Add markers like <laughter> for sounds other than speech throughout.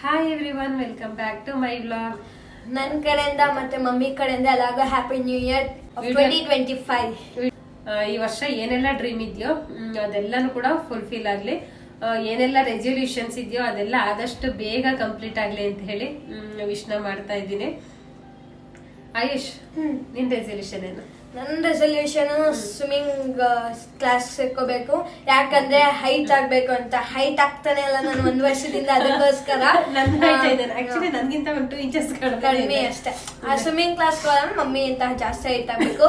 Hi everyone welcome back to my blog ನನ್ನ ಕಡೆಯಿಂದ ಮತ್ತೆ ಮಮ್ಮಿ ಕಡೆಯಿಂದ ಎಲ್ಲರಿಗೂ happy new year twenty twenty five ಈ ವರ್ಷ ಏನೆಲ್ಲ ಡ್ರೀಮ್ ಇದೆಯೋ ಅದೆಲ್ಲನೂ ಕೂಡ ಫುಲ್ಫಿಲ್ ಆಗಲಿ. ಏನೆಲ್ಲ ರೆಸೊಲ್ಯೂಷನ್ಸ್ ಇದೆಯೋ ಅದೆಲ್ಲ ಆದಷ್ಟು ಬೇಗ ಕಂಪ್ಲೀಟ್ ಆಗಲಿ ಅಂತ ಹೇಳಿ ವಿಶ್ನ ಮಾಡ್ತಾ ಇದ್ದೀನಿ. ಆಯುಷ್ ನಿನ್ ರೆಸಲ್ಯೂಷನ್ ಏನು? ನನ್ನ ರೆಸಲ್ಯೂಷನ್ ಸ್ವಿಮ್ಮಿಂಗ್ ಕ್ಲಾಸ್ ಸೇರ್ಕೋಬೇಕು. ಯಾಕಂದ್ರೆ ಹೈಟ್ ಆಗ್ಬೇಕು ಅಂತ. ಹೈಟ್ ಆಗ್ತಾನೆ ಇಲ್ಲ ನಾನು ಒಂದ್ ವರ್ಷದಿಂದ ಅದಕ್ಕೋಸ್ಕರ. ಆಕ್ಚುಲಿ ನನ್ಗಿಂತ ಒಂದು ಟೂ ಇಂಚಸ್ ಕಡಿಮೆ ಅಷ್ಟೇ. ಆ ಸ್ವಿಮ್ಮಿಂಗ್ ಕ್ಲಾಸ್ ಮಮ್ಮಿ ಅಂತ ಜಾಸ್ತಿ ಹೈಟ್ ಆಗ್ಬೇಕು.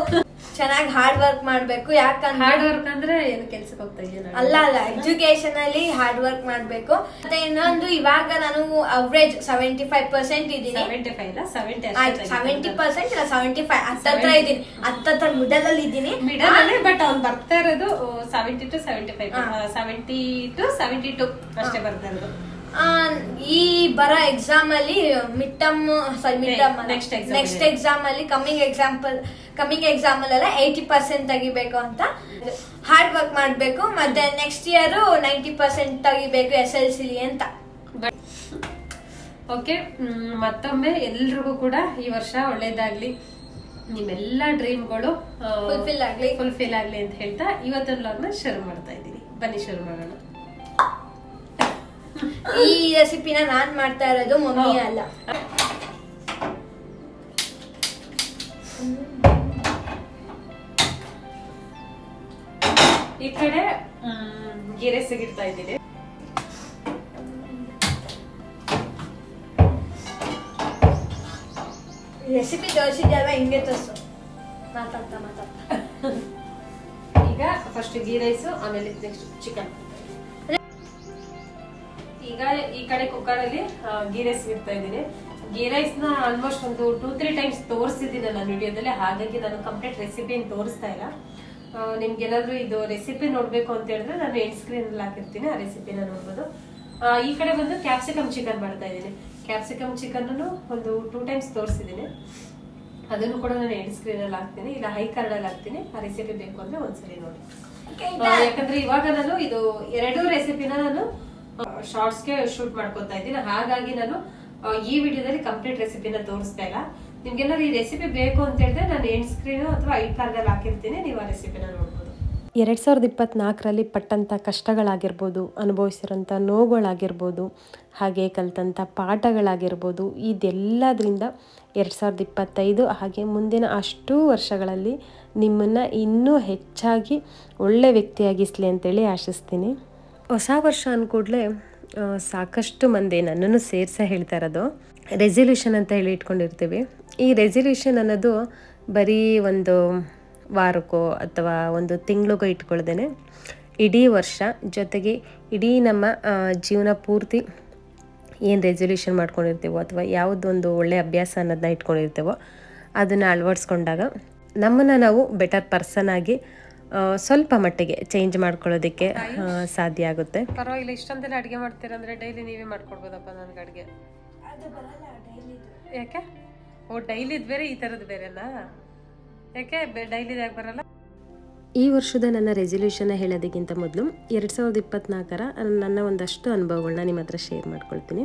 ಚೆನ್ನಾಗಿ ಹಾರ್ಡ್ ವರ್ಕ್ ಮಾಡ್ಬೇಕು ಯಾಕಂದ್ರೆ ಹಾರ್ಡ್ ವರ್ಕ್ ಅಂದ್ರೆ ಏನು ಕೆಲ್ಸಕ್ಕೆ ಹೋಗ್ತಾ ಇದೆಯಲ್ಲ ಅಲ್ಲ ಅಲ್ಲ ಎಜುಕೇಶನ್ ಅಲ್ಲಿ ಹಾರ್ಡ್ ವರ್ಕ್ ಮಾಡ್ಬೇಕು. ಮತ್ತೆ ಇನ್ನೊಂದು ಇವಾಗ ನಾನು ಅವರೇಜ್ ಸೆವೆಂಟಿ ಫೈವ್ ಪರ್ಸೆಂಟ್ ಇದ್ದೀನಿ ಸೆವೆಂಟಿ ಫೈವ್ ಇಲ್ಲ ಸೆವೆಂಟಿ ಪರ್ಸೆಂಟ್ ಇಲ್ಲ ಸೆವೆಂಟಿ ಫೈವ್ ಹತ್ತತ್ರ ಇದ್ದೀನಿ. ಹತ್ತತ್ರ ಮಿಡಲ್ ಅಲ್ಲಿ ಇದ್ದೀನಿ ಮಿಡಲ್ ಅಲ್ಲಿ ಬಟ್ ಅವ್ನು ಬರ್ತಾ ಇರೋದು seventy two seventy five seventy two seventy two ಅಷ್ಟೇ ಬರ್ತಾ ಇರೋದು. ಈ ಬರ ಎಕ್ಸಾಮ್ ಅಲ್ಲಿ mid term sorry mid term next. Exam ಅಲ್ಲಿ ಕಮ್ಮಿಂಗ್ ಎಕ್ಸಾಂಪಲ್ ಕಮ್ಮಿಂಗ್ ಎಕ್ಸಾಮ್ ಅಲ್ಲೆಲ್ಲ ಏಯ್ಟಿ ಪರ್ಸೆಂಟ್ ತೆಗಿಬೇಕು ಅಂತ. ಹಾರ್ಡ್ ವರ್ಕ್ ಮಾಡಬೇಕು ಮತ್ತೆ ನೆಕ್ಸ್ಟ್ ಇಯರ್ ನೈಂಟಿ ಪರ್ಸೆಂಟ್ ತೆಗಿಬೇಕು ಎಸ್ ಎಲ್ ಸಿ ಅಂತ ಓಕೆ ಮತ್ತೊಮ್ಮೆ ಎಲ್ರಿಗೂ ಕೂಡ ಈ ವರ್ಷ ಒಳ್ಳೇದಾಗ್ಲಿ. ನಿಮ್ಮೆಲ್ಲ ಡ್ರೀಮ್ಗಳು ಫುಲ್ಫಿಲ್ ಆಗ್ಲಿ. ಫುಲ್ಫಿಲ್ ಆಗ್ಲಿ ಅಂತ ಹೇಳ್ತಾ ಇವತ್ತೊಂದು ಲಾಗ್ನ ಶುರು ಮಾಡ್ತಾ ಇದ್ದೀನಿ. ಬನ್ನಿ ಶುರು ಮಾಡೋಣ. ಈ ರೆಸಿಪಿನ ನಾನ್ ಮಾಡ್ತಾ ಇರೋದು ಮಮ್ಮಿ ಅಲ್ಲ. ಈ ಕಡೆ ಗೆರೆ ಗೀರೆ ಸಿಗಿರ್ತಾ ಇದ್ದೀನಿ ರೆಸಿಪಿ ತೋರಿಸಿದ್ಯಲ್ವಾ ಹಿಂಗೆ ತೋರಿಸು. ಮಾತಾಡ್ತಾ ಮಾತಾಡ್ತಾ. <laughs> ಈಗ ಫಸ್ಟ್ ಗೀ ರೈಸು ಆಮೇಲೆ ನೆಕ್ಸ್ಟ್ ಚಿಕನ್ ಈಗ ಈ ಕಡೆ ಕುಕ್ಕರ್ ಅಲ್ಲಿ ಗೀ ರೈಸ್ ಇಡ್ತಾ ಇದ್ದೀನಿ. ಗೀ ರೈಸ್ನ ಆಲ್ಮೋಸ್ಟ್ ಒಂದು ಟೂ ತ್ರೀ ಟೈಮ್ಸ್ ತೋರಿಸಿದ್ದೀನಿ ನಾನು ವಿಡಿಯೋದಲ್ಲಿ. ಹಾಗಾಗಿ ನಾನು ಕಂಪ್ಲೀಟ್ ರೆಸಿಪಿ ತೋರಿಸ್ತಾ ಇಲ್ಲ. ನಿಮ್ಗೆ ಏನಾದ್ರು ಇದು ರೆಸಿಪಿ ನೋಡ್ಬೇಕು ಅಂತ ಹೇಳಿದ್ರೆ ನಾನು ಎಂಡ್ ಸ್ಕ್ರೀನ್ ಅಲ್ಲಿ ಹಾಕಿರ್ತೀನಿ ಆ ರೆಸಿಪಿನ ನೋಡ್ಬೋದು. ಈ ಕಡೆ ಬಂದು ಕ್ಯಾಪ್ಸಿಕಮ್ ಚಿಕನ್ ಮಾಡ್ತಾ ಇದ್ದೀನಿ. ಕ್ಯಾಪ್ಸಿಕಮ್ ಚಿಕನ್ ಒಂದು ಟೂ ಟೈಮ್ಸ್ ತೋರಿಸಿದ್ದೀನಿ. ಅದನ್ನು ಕೂಡ ನಾನು ಎಂಡ್ ಸ್ಕ್ರೀನ್ ಅಲ್ಲಿ ಹಾಕ್ತೀನಿ. ಇಲ್ಲ ಹೈ ಅಲ್ಲಿ ಹಾಕ್ತೀನಿ. ಆ ರೆಸಿಪಿ ಬೇಕು ಅಂದ್ರೆ ಒಂದ್ಸರಿ ನೋಡಿ. ಯಾಕಂದ್ರೆ ಇವಾಗ ನಾನು ಇದು ಎರಡು ರೆಸಿಪಿನ ನಾನು ಶಾರ್ಟ್ಸ್ಗೆ ಶೂಟ್ ಮಾಡ್ಕೊತಾ ಇದ್ದೀನಿ. ಹಾಗಾಗಿ ನಾನು ಈ ವಿಡಿಯೋದಲ್ಲಿ ಕಂಪ್ಲೀಟ್ ರೆಸಿಪಿನ ತೋರಿಸ್ತಾ ಇಲ್ಲ. ನಿಮ್ಗೆಲ್ಲರೂ ಈ ರೆಸಿಪಿ ಬೇಕು ಅಂತ ಹೇಳಿದ್ರೆ ನಾನು ಎಂಡ್ ಸ್ಕ್ರೀನ್ ಅಥವಾ ಐ ಕಾರ್ಡಲ್ಲಿ ಹಾಕಿರ್ತೀನಿ. ನೀವು ಆ ರೆಸಿಪಿನ ನೋಡ್ಬೋದು. ಎರಡು ಸಾವಿರದ ಇಪ್ಪತ್ತ್ನಾಲ್ಕರಲ್ಲಿ ಪಟ್ಟಂಥ ಕಷ್ಟಗಳಾಗಿರ್ಬೋದು ಅನುಭವಿಸಿರೋಂಥ ನೋವುಗಳಾಗಿರ್ಬೋದು, ಹಾಗೆ ಕಲಿತಂಥ ಪಾಠಗಳಾಗಿರ್ಬೋದು, ಇದೆಲ್ಲದರಿಂದ ಎರಡು ಸಾವಿರದ ಇಪ್ಪತ್ತೈದು ಹಾಗೆ ಮುಂದಿನ ಅಷ್ಟು ವರ್ಷಗಳಲ್ಲಿ ನಿಮ್ಮನ್ನು ಇನ್ನೂ ಹೆಚ್ಚಾಗಿ ಒಳ್ಳೆ ವ್ಯಕ್ತಿಯಾಗಿಸಲಿ ಅಂತೇಳಿ ಆಶಿಸ್ತೀನಿ. ಹೊಸ ವರ್ಷ ಅಂದ್ಕೂಡ್ಲೆ ಸಾಕಷ್ಟು ಮಂದಿ ನನ್ನನ್ನು ಸೇರಿಸ ಹೇಳ್ತಾ ಇರೋದು. ರೆಸಲ್ಯೂಷನ್ ಅಂತ ಹೇಳಿ ಇಟ್ಕೊಂಡಿರ್ತೀವಿ. ಈ ರೆಸಲ್ಯೂಷನ್ ಅನ್ನೋದು ಬರೀ ಒಂದು ವಾರಕ್ಕೋ ಅಥವಾ ಒಂದು ತಿಂಗಳಿಗೋ ಇಟ್ಕೊಳ್ದೇನೆ. ಇಡೀ ವರ್ಷ ಜೊತೆಗೆ ಇಡೀ ನಮ್ಮ ಜೀವನ ಪೂರ್ತಿ ಏನು ರೆಸಲ್ಯೂಷನ್ ಮಾಡ್ಕೊಂಡಿರ್ತೀವೋ ಅಥವಾ ಯಾವುದೊಂದು ಒಳ್ಳೆಯ ಅಭ್ಯಾಸ ಅನ್ನೋದನ್ನ ಇಟ್ಕೊಂಡಿರ್ತೀವೋ ಅದನ್ನು ಅಳವಡಿಸ್ಕೊಂಡಾಗ ನಮ್ಮನ್ನು ನಾವು ಬೆಟರ್ ಪರ್ಸನ್ ಆಗಿ ಸ್ವಲ್ಪ ಮಟ್ಟಿಗೆ ಚೇಂಜ್ ಮಾಡ್ಕೊಳ್ಳೋದಕ್ಕೆ ಸಾಧ್ಯ ಆಗುತ್ತೆ. ಪರವಾಗಿಲ್ಲ ಇಷ್ಟೊಂದೆಲ್ಲ ಅಡುಗೆ ಮಾಡ್ತೀರಂದ್ರೆ ಡೈಲಿ ನೀವೇ ಮಾಡ್ಕೊಡ್ಬೋದಪ್ಪ ನನಗೆ ಅಡುಗೆ. ಯಾಕೆ? ಓ ಡೈಲಿದು ಬೇರೆ ಈ ಥರದ್ದು ಬೇರೆನಾ? ಯಾಕೆ ಡೈಲಿದು ಯಾಕೆ ಬರಲ್ಲ? ಈ ವರ್ಷದ ನನ್ನ ರೆಸೊಲ್ಯೂಷನ್ ಹೇಳೋದಕ್ಕಿಂತ ಮೊದಲು ಎರಡು ಸಾವಿರದ ಇಪ್ಪತ್ನಾಲ್ಕರ ನನ್ನ ಒಂದಷ್ಟು ಅನುಭವಗಳನ್ನ ನಿಮ್ಮ ಹತ್ರ ಶೇರ್ ಮಾಡ್ಕೊಳ್ತೀನಿ.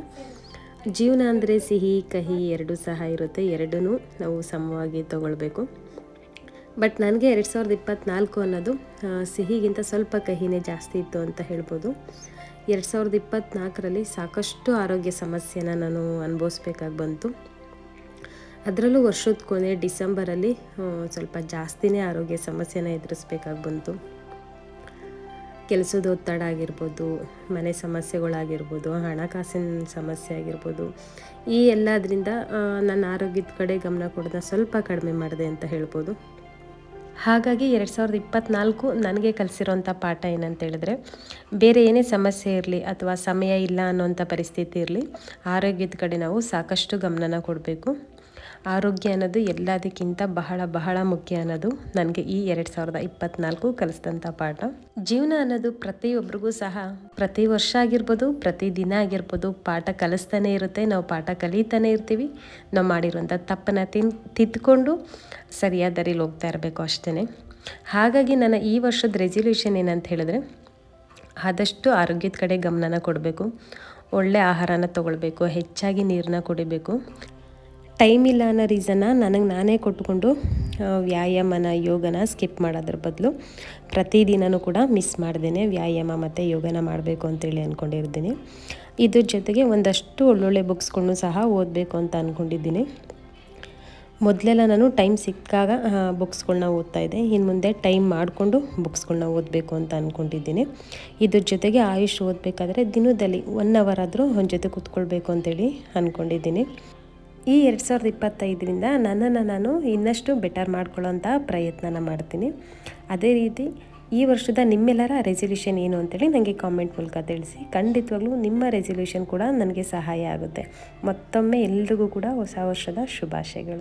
ಜೀವನ ಅಂದರೆ ಸಿಹಿ ಕಹಿ ಎರಡೂ ಸಹ ಇರುತ್ತೆ. ಎರಡೂ ನಾವು ಸಮವಾಗಿ ತಗೊಳ್ಬೇಕು. ಬಟ್ ನನಗೆ ಎರಡು ಸಾವಿರದ ಇಪ್ಪತ್ತ್ನಾಲ್ಕು ಅನ್ನೋದು ಸಿಹಿಗಿಂತ ಸ್ವಲ್ಪ ಕಹಿನೇ ಜಾಸ್ತಿ ಇತ್ತು ಅಂತ ಹೇಳ್ಬೋದು. ಎರಡು ಸಾವಿರದ ಇಪ್ಪತ್ತ್ನಾಲ್ಕರಲ್ಲಿ ಸಾಕಷ್ಟು ಆರೋಗ್ಯ ಸಮಸ್ಯೆನ ನಾನು ಅನುಭವಿಸ್ಬೇಕಾಗಿ ಬಂತು. ಅದರಲ್ಲೂ ವರ್ಷದ ಕೊನೆ ಡಿಸೆಂಬರಲ್ಲಿ ಸ್ವಲ್ಪ ಜಾಸ್ತಿನೇ ಆರೋಗ್ಯ ಸಮಸ್ಯೆನ ಎದುರಿಸ್ಬೇಕಾಗಿ ಬಂತು. ಕೆಲಸದ ಒತ್ತಡ ಆಗಿರ್ಬೋದು, ಮನೆ ಸಮಸ್ಯೆಗಳಾಗಿರ್ಬೋದು, ಹಣಕಾಸಿನ ಸಮಸ್ಯೆ ಆಗಿರ್ಬೋದು, ಈ ಎಲ್ಲದರಿಂದ ನನ್ನ ಆರೋಗ್ಯದ ಕಡೆ ಗಮನ ಕೊಡೋದನ್ನ ಸ್ವಲ್ಪ ಕಡಿಮೆ ಮಾಡಿದೆ ಅಂತ ಹೇಳ್ಬೋದು. ಹಾಗಾಗಿ ಎರಡು ಸಾವಿರದ ಇಪ್ಪತ್ತ್ನಾಲ್ಕು ನನಗೆ ಕಲಿಸಿರೋಂಥ ಪಾಠ ಏನಂತೇಳಿದ್ರೆ ಬೇರೆ ಏನೇ ಸಮಸ್ಯೆ ಇರಲಿ ಅಥವಾ ಸಮಯ ಇಲ್ಲ ಅನ್ನೋಂಥ ಪರಿಸ್ಥಿತಿ ಇರಲಿ, ಆರೋಗ್ಯದ ಕಡೆ ನಾವು ಸಾಕಷ್ಟು ಗಮನನ ಕೊಡಬೇಕು. ಆರೋಗ್ಯ ಅನ್ನೋದು ಎಲ್ಲದಕ್ಕಿಂತ ಬಹಳ ಬಹಳ ಮುಖ್ಯ ಅನ್ನೋದು ನನಗೆ ಈ ಎರಡು ಸಾವಿರದ ಇಪ್ಪತ್ನಾಲ್ಕು ಕಲಿಸಿದಂಥ ಪಾಠ. ಜೀವನ ಅನ್ನೋದು ಪ್ರತಿಯೊಬ್ಬರಿಗೂ ಸಹ, ಪ್ರತಿ ವರ್ಷ ಆಗಿರ್ಬೋದು, ಪ್ರತಿ ದಿನ ಆಗಿರ್ಬೋದು ಪಾಠ ಕಲಿಸ್ತಾನೆ ಇರುತ್ತೆ. ನಾವು ಪಾಠ ಕಲಿತಾನೆ ಇರ್ತೀವಿ. ನಾವು ಮಾಡಿರುವಂಥ ತಪ್ಪನ್ನು ತಿನ್ ತಿದ್ದುಕೊಂಡು ಸರಿಯಾದ ದಾರಿಲಿ ಹೋಗ್ತಾ ಇರಬೇಕು ಅಷ್ಟೇ ಹಾಗಾಗಿ ನನ್ನ ಈ ವರ್ಷದ ರೆಸಲ್ಯೂಷನ್ ಏನಂತ ಹೇಳಿದ್ರೆ, ಆದಷ್ಟು ಆರೋಗ್ಯದ ಕಡೆ ಗಮನನ ಕೊಡಬೇಕು. ಒಳ್ಳೆ ಆಹಾರನ ತಗೊಳ್ಬೇಕು, ಹೆಚ್ಚಾಗಿ ನೀರನ್ನ ಕುಡಿಬೇಕು. ಟೈಮ್ ಇಲ್ಲ ಅನ್ನೋ ರೀಸನ್ನ ನನಗೆ ನಾನೇ ಕೊಟ್ಟುಕೊಂಡು ವ್ಯಾಯಾಮನ, ಯೋಗನ ಸ್ಕಿಪ್ ಮಾಡೋದ್ರ ಬದಲು ಪ್ರತಿದಿನವೂ ಕೂಡ ಮಿಸ್ ಮಾಡ್ದೇ ವ್ಯಾಯಾಮ ಮತ್ತು ಯೋಗನ ಮಾಡಬೇಕು ಅಂತೇಳಿ ಅಂದ್ಕೊಂಡಿರ್ತೀನಿ ಇದ್ರ ಜೊತೆಗೆ ಒಂದಷ್ಟು ಒಳ್ಳೊಳ್ಳೆ ಬುಕ್ಸ್ಗಳನ್ನು ಸಹ ಓದಬೇಕು ಅಂತ ಅಂದ್ಕೊಂಡಿದ್ದೀನಿ ಮೊದಲೆಲ್ಲ ನಾನು ಟೈಮ್ ಸಿಕ್ಕಾಗ ಬುಕ್ಸ್ಗಳನ್ನ ಓದ್ತಾ ಇದ್ದೆ. ಇನ್ನು ಮುಂದೆ ಟೈಮ್ ಮಾಡಿಕೊಂಡು ಬುಕ್ಸ್ಗಳನ್ನ ಓದಬೇಕು ಅಂತ ಅಂದ್ಕೊಂಡಿದ್ದೀನಿ ಇದ್ರ ಜೊತೆಗೆ ಆಯುಷ್ ಓದಬೇಕಾದ್ರೆ ದಿನದಲ್ಲಿ ಒನ್ ಅವರ್ ಆದರೂ ಒಂದು ಜೊತೆ ಕೂತ್ಕೊಳ್ಬೇಕು ಅಂತೇಳಿ ಅಂದ್ಕೊಂಡಿದ್ದೀನಿ ಈ ಎರಡು ಸಾವಿರದ ಇಪ್ಪತ್ತೈದರಿಂದ ನನ್ನನ್ನು ನಾನು ಇನ್ನಷ್ಟು ಬೆಟರ್ ಮಾಡ್ಕೊಳ್ಳೋಂಥ ಪ್ರಯತ್ನನ ಮಾಡ್ತೀನಿ. ಅದೇ ರೀತಿ ಈ ವರ್ಷದ ನಿಮ್ಮೆಲ್ಲರ ರೆಸಲ್ಯೂಷನ್ ಏನು ಅಂತೇಳಿ ನನಗೆ ಕಾಮೆಂಟ್ ಮೂಲಕ ತಿಳಿಸಿ. ಖಂಡಿತವಾಗ್ಲೂ ನಿಮ್ಮ ರೆಸಲ್ಯೂಷನ್ ಕೂಡ ನನಗೆ ಸಹಾಯ ಆಗುತ್ತೆ. ಮತ್ತೊಮ್ಮೆ ಎಲ್ರಿಗೂ ಕೂಡ ಹೊಸ ವರ್ಷದ ಶುಭಾಶಯಗಳು.